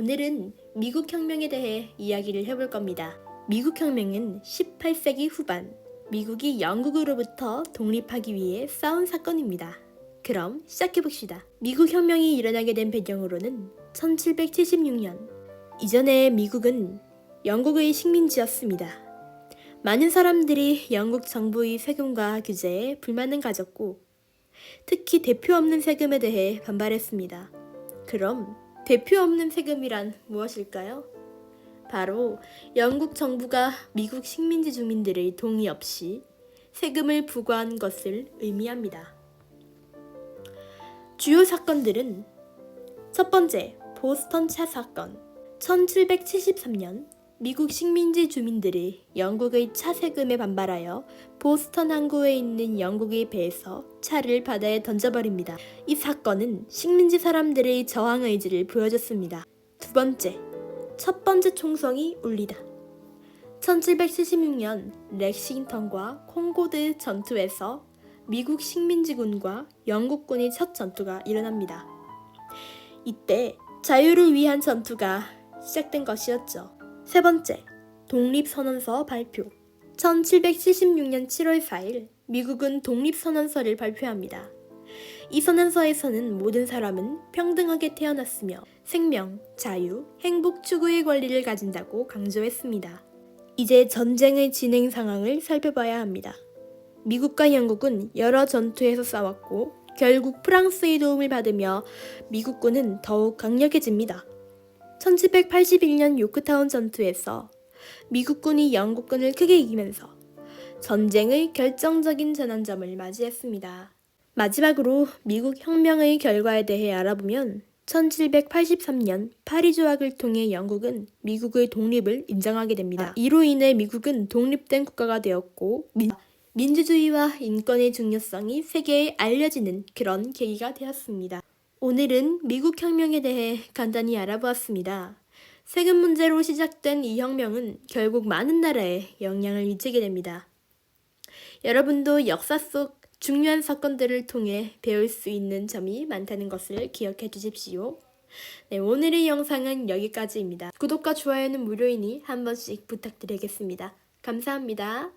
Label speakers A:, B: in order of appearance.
A: 오늘은 미국 혁명에 대해 이야기를 해볼 겁니다. 미국 혁명은 18세기 후반 미국이 영국으로부터 독립하기 위해 싸운 사건입니다. 그럼 시작해 봅시다. 미국 혁명이 일어나게 된 배경으로는 1776년 이전에 미국은 영국의 식민지였습니다. 많은 사람들이 영국 정부의 세금과 규제에 불만을 가졌고 특히 대표 없는 세금에 대해 반발했습니다. 그럼 대표 없는 세금이란 무엇일까요? 바로 영국 정부가 미국 식민지 주민들의 동의 없이 세금을 부과한 것을 의미합니다. 주요 사건들은 첫 번째, 보스턴 차 사건. 1773년 미국 식민지 주민들이 영국의 차 세금에 반발하여 보스턴 항구에 있는 영국의 배에서 차를 바다에 던져버립니다. 이 사건은 식민지 사람들의 저항 의지를 보여줬습니다. 두 번째, 첫 번째 총성이 울리다. 1776년 렉싱턴과 콩고드 전투에서 미국 식민지군과 영국군의 첫 전투가 일어납니다. 이때 자유를 위한 전투가 시작된 것이었죠. 세 번째, 독립선언서 발표. 1776년 7월 4일 미국은 독립선언서를 발표합니다. 이 선언서에서는 모든 사람은 평등하게 태어났으며 생명, 자유, 행복 추구의 권리를 가진다고 강조했습니다. 이제 전쟁의 진행 상황을 살펴봐야 합니다. 미국과 영국은 여러 전투에서 싸웠고 결국 프랑스의 도움을 받으며 미국군은 더욱 강력해집니다. 1781년 요크타운 전투에서 미국군이 영국군을 크게 이기면서 전쟁의 결정적인 전환점을 맞이했습니다. 마지막으로 미국 혁명의 결과에 대해 알아보면 1783년 파리 조약을 통해 영국은 미국의 독립을 인정하게 됩니다. 이로 인해 미국은 독립된 국가가 되었고 민, 민주주의와 인권의 중요성이 세계에 알려지는 그런 계기가 되었습니다. 오늘은 미국 혁명에 대해 간단히 알아보았습니다. 세금 문제로 시작된 이 혁명은 결국 많은 나라에 영향을 미치게 됩니다. 여러분도 역사 속 중요한 사건들을 통해 배울 수 있는 점이 많다는 것을 기억해 주십시오. 네, 오늘의 영상은 여기까지입니다. 구독과 좋아요는 무료이니 한 번씩 부탁드리겠습니다. 감사합니다.